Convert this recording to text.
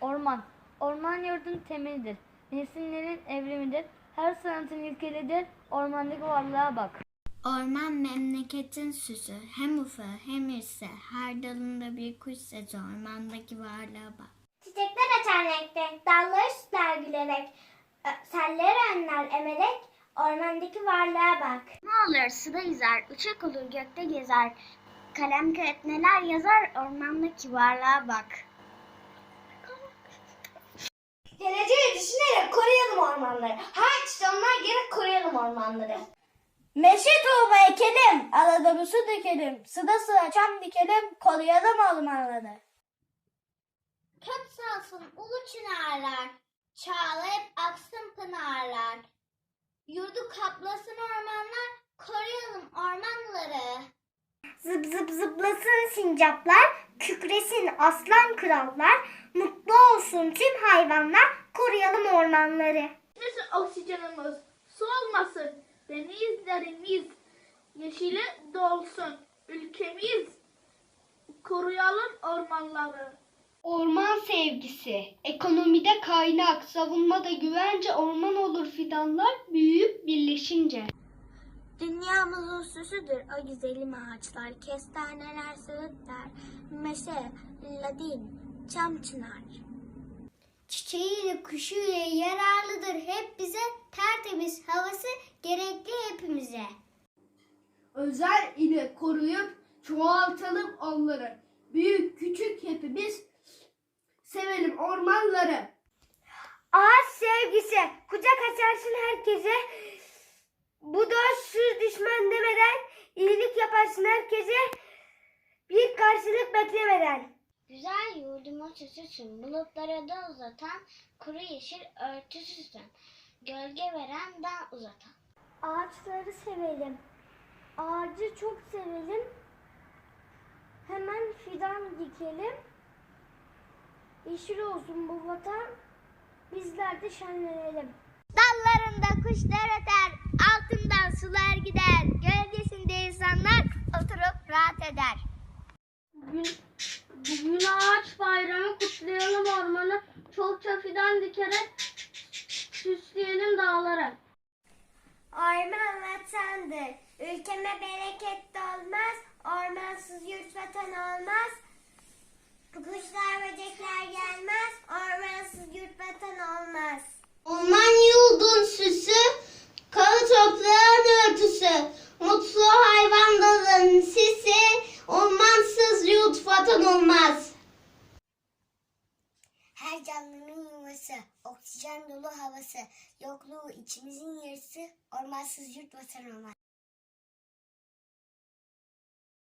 Orman. Orman yurdun temelidir. Nesinlerin evrimidir. Her sanatın ilkelidir. Ormandaki varlığa bak. Orman memleketin süsü. Hem ufağı hem irse. Her dalında bir kuş sesi. Ormandaki varlığa bak. Çiçekler açar renk renk, dalları süsler gülerek. Selleri önler emerek, ormandaki varlığa bak. Ne olur suda yüzer, uçak olur gökte gezer. Kalem kağıt neler yazar ormandaki varlığa bak. Geleceği düşünerek koruyalım ormanları. Harç onlar gerek koruyalım ormanları. Meşe tohumu ekelim, arada su dökelim, sıra sıra çam dikelim, koruyalım ormanları. Kök salsın ulu çınarlar, çağlayıp aksın pınarlar. Yurdu kaplasın ormanlar, koruyalım ormanları. Zıp zıp zıplasın sincaplar, kükresin aslan krallar, mutlu olsun tüm hayvanlar, koruyalım ormanları. Bizim oksijenimiz, su olmasın, denizlerimiz yeşili dolsun, ülkemiz koruyalım ormanları. Orman sevgisi, ekonomide kaynak, savunmada güvence, orman olur fidanlar büyüyüp birleşince. Dünyamızın süsüdür o güzelim ağaçlar, kestaneler söğütler, meşe, ladin, çam çınar. Çiçeğiyle kuşuyla yararlıdır hep bize, tertemiz havası gerekli hepimize. Özel ile koruyup çoğaltalım onları. Büyük küçük hepimiz sevelim ormanları. Ağaç sevgisi, kucak açarsın herkese. Bu dostsuz düşman demeden, iyilik yaparsın herkese. Bir karşılık beklemeden. Güzel yurdumun süsüsün, bulutlara da uzatan, kuru yeşil örtüsüsün, gölge veren dağ uzatan. Ağaçları sevelim. Ağacı çok sevelim. Hemen fidan dikelim. Yeşil olsun bu vatan. Bizler de şenlenelim. Dallarında kuşlar fidan dikerek süsleyelim dağları. Orman vatandır. Ülkeme bereket dolmaz. Ormansız yurt vatan olmaz. Kuşlar böcekler gelmez. Ormansız yurt vatan olmaz. Orman yurdun süsü, kalı toprağın örtüsü, mutlu hayvan dalın sisi, ormansız yurt vatan olmaz. Her canlının yuvası, oksijen dolu havası, yokluğu içimizin yarısı, ormansız yurt vatan olmaz.